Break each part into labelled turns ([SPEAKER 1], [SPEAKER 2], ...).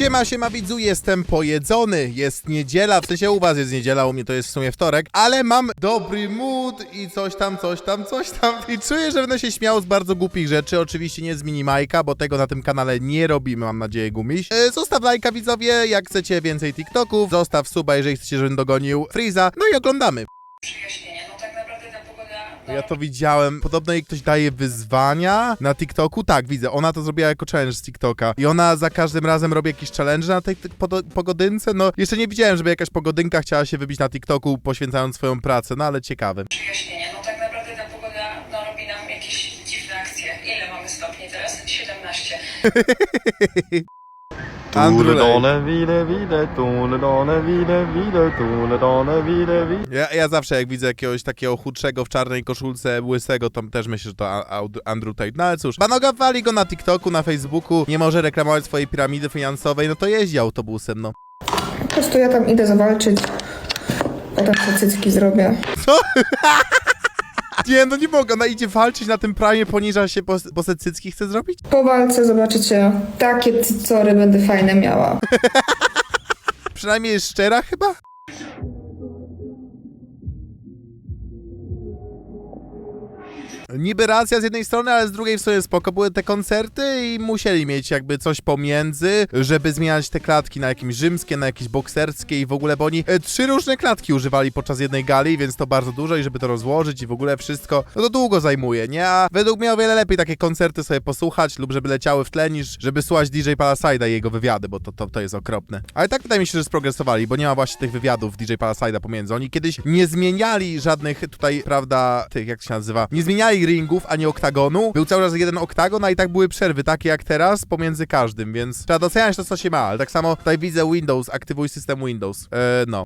[SPEAKER 1] Siema, siema widzu, jestem pojedzony, jest niedziela, w sensie u was jest niedziela, u mnie to jest w sumie wtorek, ale mam dobry mood i coś tam, coś tam, coś tam. I czuję, że będę się śmiał z bardzo głupich rzeczy, oczywiście nie z minimajka, bo tego na tym kanale nie robimy, mam nadzieję, gumiś. E, zostaw lajka widzowie, jak chcecie więcej TikToków, zostaw suba, jeżeli chcecie, żebym dogonił Freeza, no i oglądamy. Ja to widziałem. Podobno jej ktoś daje wyzwania na TikToku. Tak, widzę. Ona to zrobiła jako challenge z TikToka. I ona za każdym razem robi jakieś challenge na tej tej podo- pogodynce. No, jeszcze nie widziałem, żeby jakaś pogodynka chciała się wybić na TikToku, poświęcając swoją pracę, no ale ciekawe.
[SPEAKER 2] Przyjaśnienie. No tak naprawdę ta pogoda no, robi nam jakieś dziwne akcje. Ile mamy stopni teraz? 17.
[SPEAKER 3] Vide vide.
[SPEAKER 1] Ja, ja zawsze jak widzę jakiegoś takiego chudszego w czarnej koszulce, łysego, to też myślę, że to A- Aud- Andrew Tate. No ale cóż, Banoga wali go na TikToku, na Facebooku, nie może reklamować swojej piramidy finansowej, no to jeździ autobusem, no.
[SPEAKER 4] Po prostu ja tam idę zawalczyć. Potem te cycki zrobię.
[SPEAKER 1] Nie, no nie mogę, ona idzie walczyć na tym prime, poniża się, bo, bo se cycki chce zrobić?
[SPEAKER 4] Po walce zobaczycie, takie cycory będę fajne miała.
[SPEAKER 1] Przynajmniej jest szczera chyba? Niby racja z jednej strony, ale z drugiej w sumie spoko były te koncerty i musieli mieć jakby coś pomiędzy, żeby zmieniać te klatki na jakieś rzymskie, na jakieś bokserskie i w ogóle, bo oni e, trzy różne klatki używali podczas jednej gali, więc to bardzo dużo i żeby to rozłożyć i w ogóle wszystko, no to długo zajmuje, nie? A według mnie o wiele lepiej takie koncerty sobie posłuchać lub żeby leciały w tle niż żeby słuchać DJ Palaside'a i jego wywiady, bo to, to, to jest okropne. Ale tak wydaje mi się, że sprogresowali, bo nie ma właśnie tych wywiadów DJ Palaside'a pomiędzy. Oni kiedyś nie zmieniali żadnych tutaj, prawda, tych, jak się nazywa, nie zmieniali ringów ani oktagonu. Był cały czas jeden oktagon, a i tak były przerwy, takie jak teraz, pomiędzy każdym, więc trzeba doceniać to, co się ma. Ale tak samo tutaj widzę Windows, aktywuj system Windows. Eee, no.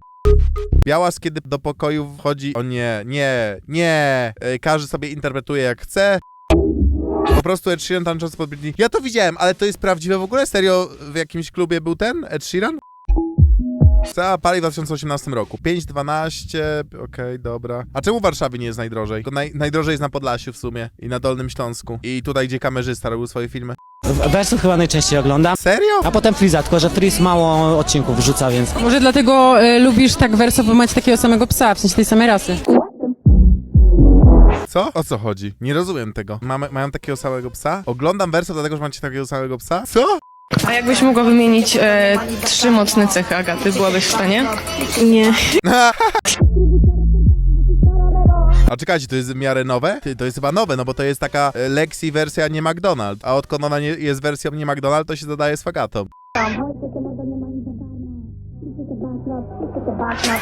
[SPEAKER 1] Białas, kiedy do pokoju wchodzi. O nie, nie, nie. E, każdy sobie interpretuje jak chce. Po prostu Ed Sheeran tańczący pod Britney. Ja to widziałem, ale to jest prawdziwe w ogóle? Serio w jakimś klubie był ten Ed Sheeran? Cała pali w 2018 roku. 5,12, okej, dobra. A czemu w Warszawie nie jest najdrożej? Tylko naj, najdrożej jest na Podlasiu w sumie i na Dolnym Śląsku. I tutaj, gdzie kamerzysta robił swoje filmy.
[SPEAKER 5] Wersów chyba najczęściej oglądam.
[SPEAKER 1] Serio?
[SPEAKER 5] A potem Freeza, tylko że Freeze mało odcinków wrzuca, więc...
[SPEAKER 6] Może dlatego y, lubisz tak wersowo mać takiego samego psa, w sensie tej samej rasy.
[SPEAKER 1] Co? O co chodzi? Nie rozumiem tego. Mamy, mają takiego samego psa? Oglądam wersów dlatego, że macie takiego samego psa? Co?
[SPEAKER 7] A jakbyś mogła wymienić e, trzy mocne cechy Agaty, byłabyś w stanie?
[SPEAKER 4] Nie.
[SPEAKER 1] A czekajcie, to jest w miarę nowe? Ty, to jest chyba nowe, no bo to jest taka e, Lexi wersja nie McDonald. A odkąd ona nie, jest wersją nie McDonald, to się zadaje z fagatą.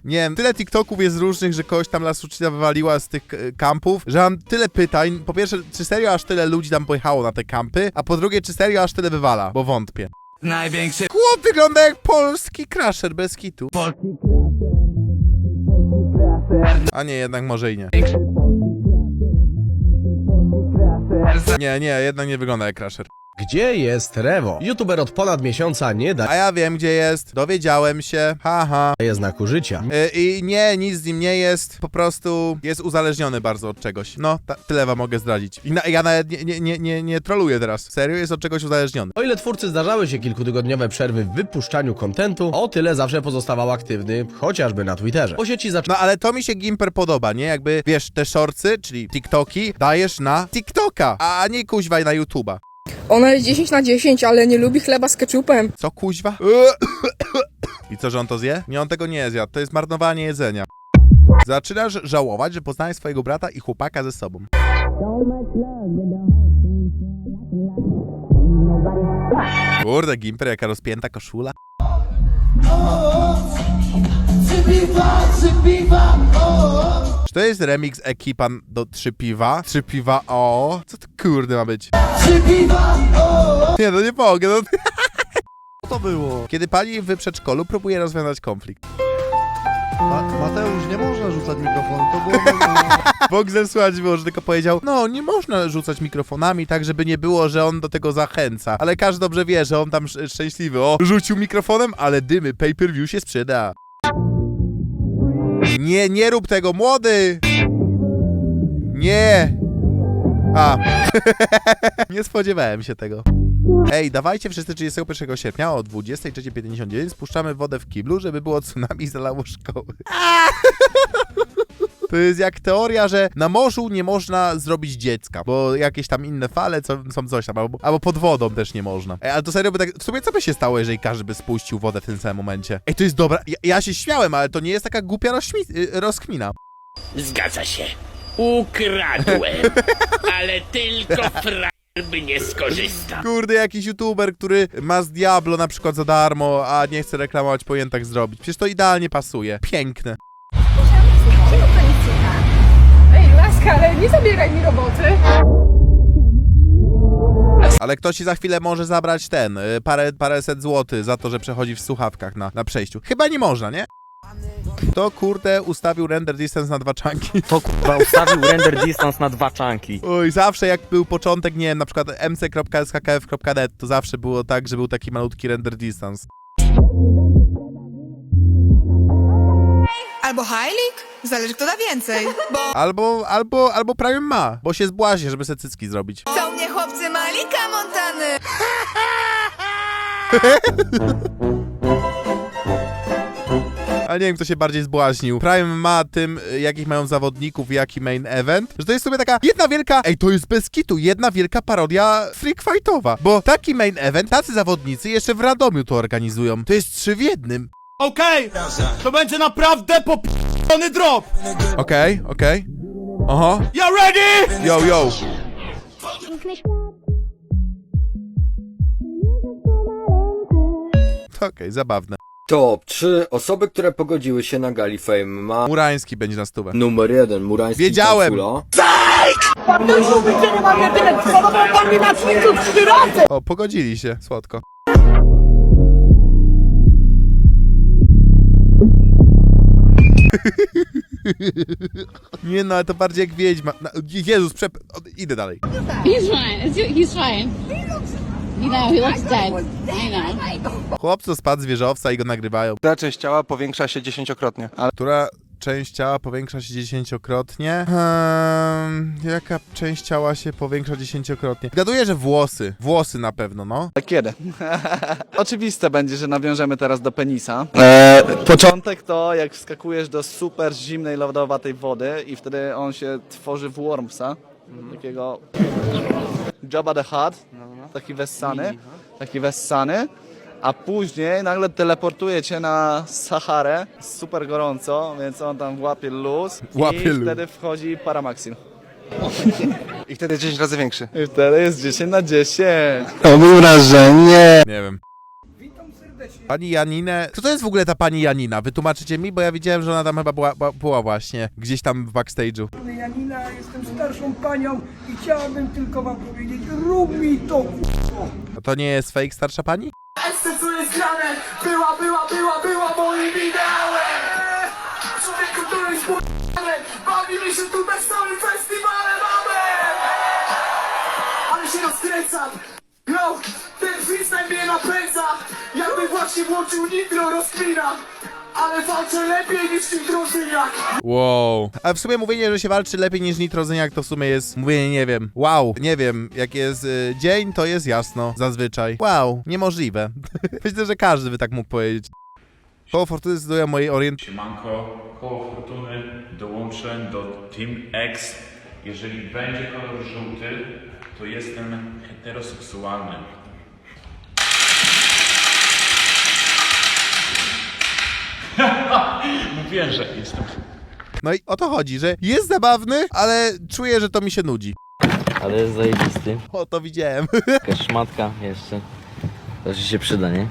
[SPEAKER 1] Nie wiem, tyle TikToków jest różnych, że kogoś tam Lasuczyna wywaliła z tych e, kampów, że mam tyle pytań. Po pierwsze, czy serio aż tyle ludzi tam pojechało na te kampy? A po drugie, czy serio aż tyle wywala? Bo wątpię.
[SPEAKER 8] Największy
[SPEAKER 1] Chłop wygląda jak polski crasher bez kitu. A nie, jednak może i nie. Nie, nie, jednak nie wygląda jak crasher.
[SPEAKER 9] Gdzie jest Rewo? YouTuber od ponad miesiąca nie
[SPEAKER 1] A ja wiem, gdzie jest. Dowiedziałem się. Haha.
[SPEAKER 9] znaku życia.
[SPEAKER 1] Y, I nie, nic z nim nie jest. Po prostu jest uzależniony bardzo od czegoś. No, ta, tyle wam mogę zdradzić. I na, ja nawet nie, nie, nie, nie, nie troluję teraz. Serio, jest od czegoś uzależniony.
[SPEAKER 9] O ile twórcy zdarzały się kilkutygodniowe przerwy w wypuszczaniu kontentu, o tyle zawsze pozostawał aktywny, chociażby na Twitterze. Po sieci
[SPEAKER 1] No ale to mi się Gimper podoba, nie? Jakby, wiesz, te shortsy, czyli TikToki, dajesz na TikToka, a nie kuźwaj na YouTube'a.
[SPEAKER 7] Ona jest 10 na 10, ale nie lubi chleba z keczupem.
[SPEAKER 1] Co kuźwa? I co, że on to zje? Nie, on tego nie zjadł. To jest marnowanie jedzenia. Zaczynasz żałować, że poznałeś swojego brata i chłopaka ze sobą. Kurde, Gimper, jaka rozpięta koszula. Czy to jest remix ekipa do Trzy Piwa? Trzy Piwa, o, co to kurde ma być? Nie, no nie mogę, no. Co to było? Kiedy pani w przedszkolu próbuje rozwiązać konflikt.
[SPEAKER 10] Mateusz, nie można rzucać mikrofonu, to było...
[SPEAKER 1] Boxer słuchać było, że tylko powiedział, no nie można rzucać mikrofonami tak, żeby nie było, że on do tego zachęca. Ale każdy dobrze wie, że on tam sz- szczęśliwy. O, rzucił mikrofonem, ale dymy, pay-per-view się sprzeda. Nie, nie rób tego, młody! Nie! A, nie spodziewałem się tego. Ej, dawajcie wszyscy 31 sierpnia o 23.59 spuszczamy wodę w kiblu, żeby było tsunami zalało szkoły. To jest jak teoria, że na morzu nie można zrobić dziecka, bo jakieś tam inne fale co, są coś tam, albo, albo pod wodą też nie można. Ej, ale to serio by tak, w sumie co by się stało, jeżeli każdy by spuścił wodę w tym samym momencie? Ej, to jest dobra, ja, ja się śmiałem, ale to nie jest taka głupia rozśmi- y, rozkmina.
[SPEAKER 8] Zgadza się. Ukradłem, ale tylko frajer by nie skorzystał.
[SPEAKER 1] Kurde, jakiś youtuber, który ma z Diablo na przykład za darmo, a nie chce reklamować pojętak zrobić. Przecież to idealnie pasuje. Piękne.
[SPEAKER 7] Ale nie zabieraj mi roboty.
[SPEAKER 1] Ale ktoś ci za chwilę może zabrać ten, y, parę, paręset złotych za to, że przechodzi w słuchawkach na, na przejściu. Chyba nie można, nie? Kto kurde ustawił render distance na dwa czanki?
[SPEAKER 11] To kurwa ustawił render distance na dwa czanki.
[SPEAKER 1] Oj, zawsze jak był początek, nie wiem, na przykład mc.skf.net, to zawsze było tak, że był taki malutki render distance.
[SPEAKER 4] Albo Heilig? Zależy kto da więcej. Bo
[SPEAKER 1] Albo, albo, albo Prime ma, bo się zbłaźnie, żeby se cycki zrobić.
[SPEAKER 4] są mnie chłopcy Malika Montany.
[SPEAKER 1] Ale nie wiem, kto się bardziej zbłaźnił. Prime ma tym, y, jakich mają zawodników jaki main event, że to jest sobie taka jedna wielka, ej, to jest bez kitu, jedna wielka parodia freak fightowa, bo taki main event, tacy zawodnicy jeszcze w Radomiu to organizują. To jest trzy w jednym.
[SPEAKER 8] Okej, to będzie naprawdę popony drop.
[SPEAKER 1] Okej, okej. Oho.
[SPEAKER 8] You ready?
[SPEAKER 1] Yo, yo. Okej, zabawne.
[SPEAKER 11] Top 3 osoby, które pogodziły się na gali Fame ma
[SPEAKER 1] Murański będzie na stówę.
[SPEAKER 11] numer 1 Murański
[SPEAKER 1] Wiedziałem.
[SPEAKER 11] Tancula.
[SPEAKER 1] O, pogodzili się, słodko. Nie no, ale to bardziej jak wiedźma. Na, Jezus, przep... o, Idę dalej.
[SPEAKER 2] He's fine. He's fine. You know, he looks dead. I know.
[SPEAKER 1] Chłopcu spadł z wieżowca i go nagrywają.
[SPEAKER 3] Ta część ciała powiększa się dziesięciokrotnie. Ale
[SPEAKER 1] Która część ciała powiększa się dziesięciokrotnie? Hmm, jaka część ciała się powiększa dziesięciokrotnie? Gaduję, że włosy. Włosy na pewno, no.
[SPEAKER 10] Kiedy? Oczywiste będzie, że nawiążemy teraz do penisa. E, początek to, jak wskakujesz do super zimnej, lodowatej wody i wtedy on się tworzy w Wormsa. Takiego Jabba the Hutt, taki wessany, taki wessany. A później nagle teleportuje cię na Saharę, super gorąco, więc on tam łapie luz
[SPEAKER 1] Łapie
[SPEAKER 10] i
[SPEAKER 1] luz.
[SPEAKER 10] wtedy wchodzi Paramaxin.
[SPEAKER 3] i wtedy 10 razy większy.
[SPEAKER 10] I wtedy jest 10 na 10. To był wrażenie.
[SPEAKER 1] Nie wiem. Pani Janinę. Kto to jest w ogóle ta pani Janina? Wytłumaczycie mi, bo ja widziałem, że ona tam chyba była, była- była właśnie gdzieś tam w backstage'u.
[SPEAKER 8] Janina, jestem starszą panią i chciałabym tylko wam powiedzieć, rób mi to
[SPEAKER 1] A to nie jest fake starsza pani?
[SPEAKER 8] co jest grane, była, była, była, była moim ideałem Człowieku, to jest p***ane, bawimy się festiwalem, amen Ale się rozkręcam, yo, ten freestyle mnie napędza. Jakby właśnie włączył nitro, rozkmina Ale walczę lepiej niż tych drużynach
[SPEAKER 1] Wow. A w sumie mówienie, że się walczy lepiej niż nitrozyniak, to w sumie jest mówienie, nie wiem. Wow. Nie wiem, jak jest y, dzień, to jest jasno. Zazwyczaj. Wow. Niemożliwe. Myślę, że każdy by tak mógł powiedzieć. Koło Fortuny zdecyduje o mojej orientacji.
[SPEAKER 12] Siemanko, koło fortuny dołączę do Team X. Jeżeli będzie kolor żółty, to jestem heteroseksualny. Mówiłem, że jestem.
[SPEAKER 1] No i o to chodzi, że jest zabawny, ale czuję, że to mi się nudzi.
[SPEAKER 11] Ale jest zajebisty.
[SPEAKER 1] O, to widziałem.
[SPEAKER 11] Jakaś szmatka jeszcze. To się przyda, nie?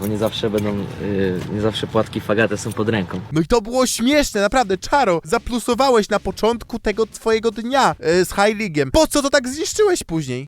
[SPEAKER 11] Bo nie zawsze będą, yy, nie zawsze płatki fagate są pod ręką.
[SPEAKER 1] No i to było śmieszne, naprawdę. Czaro, zaplusowałeś na początku tego twojego dnia y, z High League'em. Po co to tak zniszczyłeś później?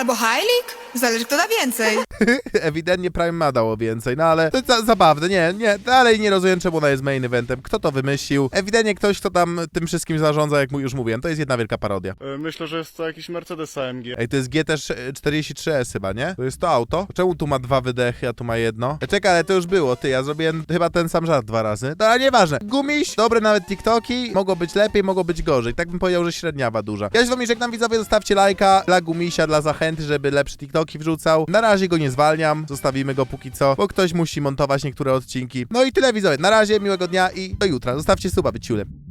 [SPEAKER 4] Albo Heilig? Zależy kto da więcej.
[SPEAKER 1] Ewidentnie Prime ma dało więcej, no ale to jest za, zabawne, nie, nie, dalej nie rozumiem czemu ona jest main eventem, kto to wymyślił, ewidentnie ktoś, kto tam tym wszystkim zarządza, jak mu już mówiłem, to jest jedna wielka parodia.
[SPEAKER 3] Myślę, że jest to jakiś Mercedes AMG.
[SPEAKER 1] Ej, to jest GT43S chyba, nie? To jest to auto? Czemu tu ma dwa wydechy, a tu ma jedno? E, Czekaj, ale to już było, ty, ja zrobiłem chyba ten sam żart dwa razy. No ale nieważne. Gumiś, dobre nawet TikToki, mogło być lepiej, mogło być gorzej. Tak bym powiedział, że średniawa duża. Ja się z wami żegnam, widzowie, zostawcie lajka dla Gumisia, dla zachęty, żeby lepsze TikToki wrzucał. Na razie go nie zwalniam, zostawimy go póki co, bo ktoś musi montować niektóre odcinki. No i tyle, widzowie, na razie, miłego dnia i do jutra. Zostawcie suba, być ciulem.